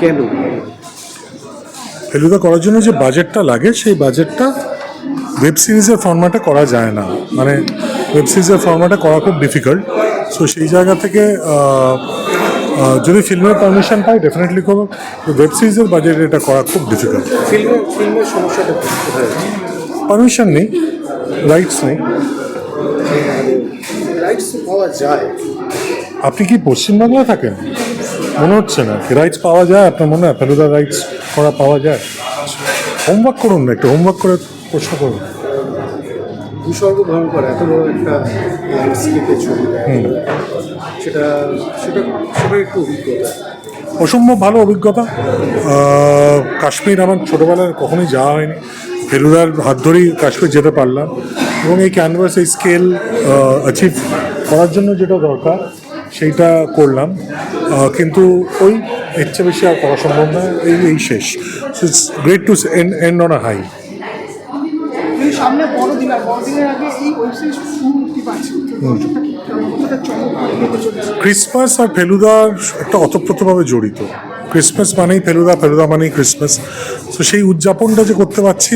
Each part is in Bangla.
কেন? ফেলুদা করার জন্য যে বাজেটটা লাগে সেই বাজেটটা ওয়েব সিরিজের ফর্ম্যাটে করা যায় না। মানে ওয়েব সিরিজের ফর্ম্যাটে করা খুব ডিফিকাল্ট সো সেই জায়গা থেকে যদি ফিল্মের পারমিশন পাই ডেফিনেটলি করব ওয়েব সিরিজের বাজেট এটা করা খুব ডিফিকাল্ট ফিল্মের ফিল্মের সমস্যাটা পারমিশন নেই রাইটস নেই। রাইটস পাওয়া যায়। আপনি কি পশ্চিমবাংলায় থাকেন? মনে হচ্ছে না। কি রাইটস পাওয়া যায়? আপনার মনে হয়? ফেলুদা রাইটস করা পাওয়া যায়? হোমওয়ার্ক করুন না একটু হোমওয়ার্ক করে প্রশ্ন করুন। ভূস্বর্গ ভয়ঙ্কর এত বড় একটা ছবি সেটা সেটা সেটা একটু অভিজ্ঞতা। অসম্ভব ভালো অভিজ্ঞতা। কাশ্মীর আমার ছোটোবেলায় কখনোই যাওয়া হয়নি। ফেলুদার হাত ধরেই কাশ্মীর যেতে পারলাম। এবং এই ক্যানভাস এই স্কেল অ্যাচিভ করার জন্য যেটা দরকার সেইটা করলাম। কিন্তু ওই এর চেয়ে বেশি আর করা সম্ভব না এই এই শেষ। It's great to end end on a high আর আগে এই ওয়েব সিরিজ মুক্তি পাচ্ছে ক্রিসমাস আর ফেলুদার একটা অতপ্রতভাবে জড়িত। ক্রিসমাস মানেই ফেলুদা ফেলুদা মানেই ক্রিসমাস তো সেই উদযাপনটা যে করতে পারছি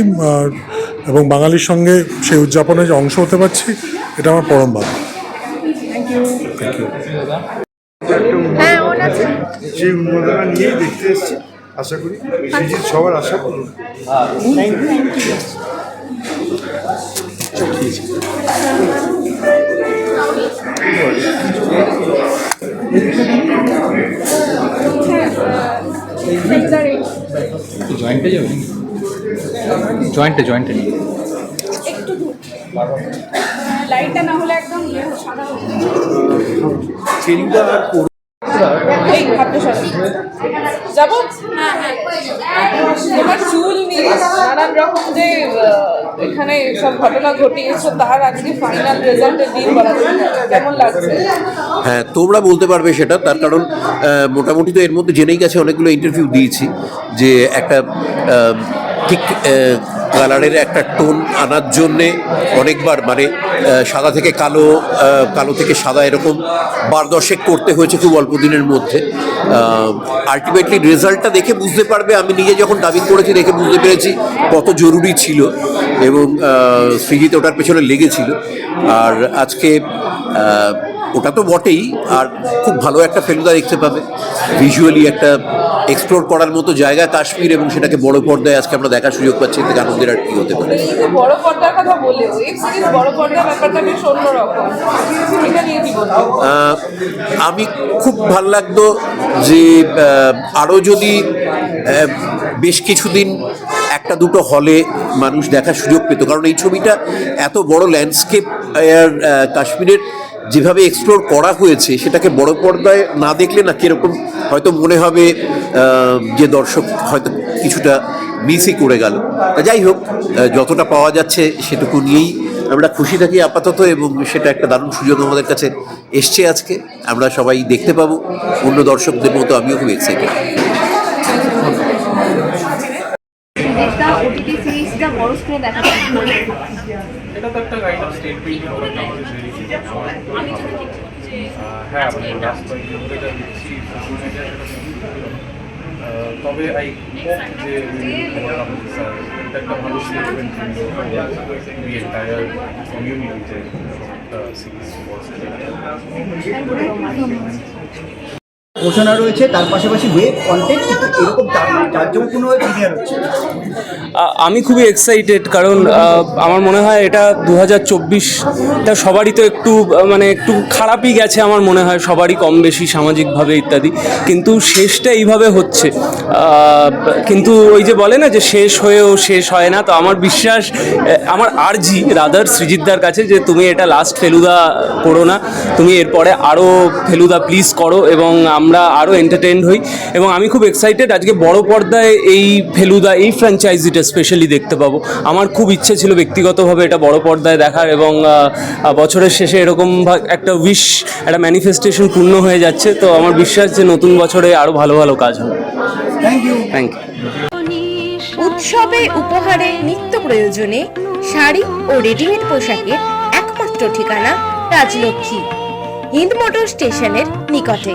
এবং বাঙালির সঙ্গে সেই উদযাপনে যে অংশ হতে পারছি এটা আমার পরম ভালো হ্যাঁ আছে। সেই উন্মাদনা নিয়েই দেখতে এসেছি আশা করি সিরিজ সবার আশা পূরণ জয়েন্টে যাবে? জয়েন্টে জয়েন্টে দূর লাইটটা না হলে একদম ইয়ে সাদা হয়ে আর এই হাতটা যাব? হ্যাঁ হ্যাঁ। তোমার চুল নিয়ে নানান রকম যে এখানে সব ঘটনা ঘটিয়েছে তার আজকে ফাইনাল রেজাল্টের দিন বলা কেমন লাগছে? হ্যাঁ তোমরা বলতে পারবে সেটা তার কারণ মোটামুটি তো এর মধ্যে জেনেই গেছে অনেকগুলো ইন্টারভিউ দিয়েছি যে একটা ঠিক কালারের একটা টোন আনার জন্যে অনেকবার মানে সাদা থেকে কালো কালো থেকে সাদা এরকম বার দশেক করতে হয়েছে খুব অল্প দিনের মধ্যে। আলটিমেটলি রেজাল্টটা দেখে বুঝতে পারবে, আমি নিজে যখন ডাবিং করেছি দেখে বুঝতে পেরেছি কত জরুরি ছিল এবং সৃজিত ওটার পেছনে লেগেছিল। আর আজকে ওটা তো বটেই আর খুব ভালো একটা ফেলুদা দেখতে পাবে। ভিজুয়ালি একটা এক্সপ্লোর করার মতো জায়গা কাশ্মীর এবং সেটাকে বড় পর্দায় আজকে আমরা দেখার সুযোগ পাচ্ছি এতে আনন্দের আর কি হতে পারে। বড় পর্দার কথা বড় পর্দার ব্যাপারটা বেশ আমি খুব ভালো লাগতো যে আরও যদি বেশ কিছুদিন একটা দুটো হলে মানুষ দেখার সুযোগ পেত কারণ এই ছবিটা এত বড় ল্যান্ডস্কেপ কাশ্মীরের যেভাবে এক্সপ্লোর করা হয়েছে, সেটাকে বড় পর্দায় না দেখলে না কীরকম হয়তো মনে হবে যে দর্শক হয়তো কিছুটা মিসই করে গেল। তা যাই হোক যতটা পাওয়া যাচ্ছে সেটুকু নিয়েই আমরা খুশি থাকি আপাতত এবং সেটা একটা দারুণ সুযোগ আমাদের কাছে এসছে আজকে। আমরা সবাই দেখতে পাবো, অন্য দর্শকদের মতো আমিও খুব এক্সাইটেড বড় স্ক্রিনে দেখা এটা তো একটা কাইন্ড অফ স্টেট বিল্ডিং হ্যাঁ মানে লাস্ট কয়েকদিন ধরে যা দেখছি সোশ্যাল মিডিয়া সেটা খুবই ভালো। আহ, তবে আই হোপ যে এটা একটা ভালো স্টেটমেন্ট দি এন্টায়ার কমিউনিটিতে একটা সিরিজ বড় ঘোষণা রয়েছে, তার পাশাপাশি ওয়েব কন্টেন্ট এরকম জাঁকজমকপূর্ণভাবে প্রিমিয়ার হচ্ছে। আমি খুবই এক্সাইটেড কারণ আমার মনে হয় এটা দু হাজার চব্বিশটা সবারই তো একটু মানে একটু খারাপই গেছে আমার মনে হয়, সবারই কম বেশি সামাজিকভাবে ইত্যাদি। কিন্তু শেষটা এইভাবে হচ্ছে। কিন্তু ওই যে বলে না যে শেষ হয়েও শেষ হয় না, তো আমার বিশ্বাস আমার আরজি রাদার সৃজিতদার কাছে যে তুমি এটা লাস্ট ফেলুদা করো না, তুমি এরপরে আরও ফেলুদা প্লিজ করো এবং আরও এন্টারটেনড হই এবং আমি খুব এক্সাইটেড আজকে বড় পর্দায় এই ফেলুদা এই ফ্র্যাঞ্চাইজিটা স্পেশালি দেখতে পাবো। আমার খুব ইচ্ছে ছিল ব্যক্তিগতভাবে এটা বড় পর্দায় দেখার এবং বছরের শেষে এরকম একটা উইশ একটা ম্যানিফেস্টেশন পূর্ণ হয়ে যাচ্ছে। তো আমার বিশ্বাস যে নতুন বছরে আরও ভালো ভালো কাজ হবে। থ্যাংক ইউ থ্যাংক ইউ উৎসবে উপহারে নিত্য প্রয়োজনে শাড়ি ও রেডিমেড পোশাকের একমাত্র ঠিকানা রাজলক্ষ্মী হিন্দ মোটর স্টেশনের নিকটে।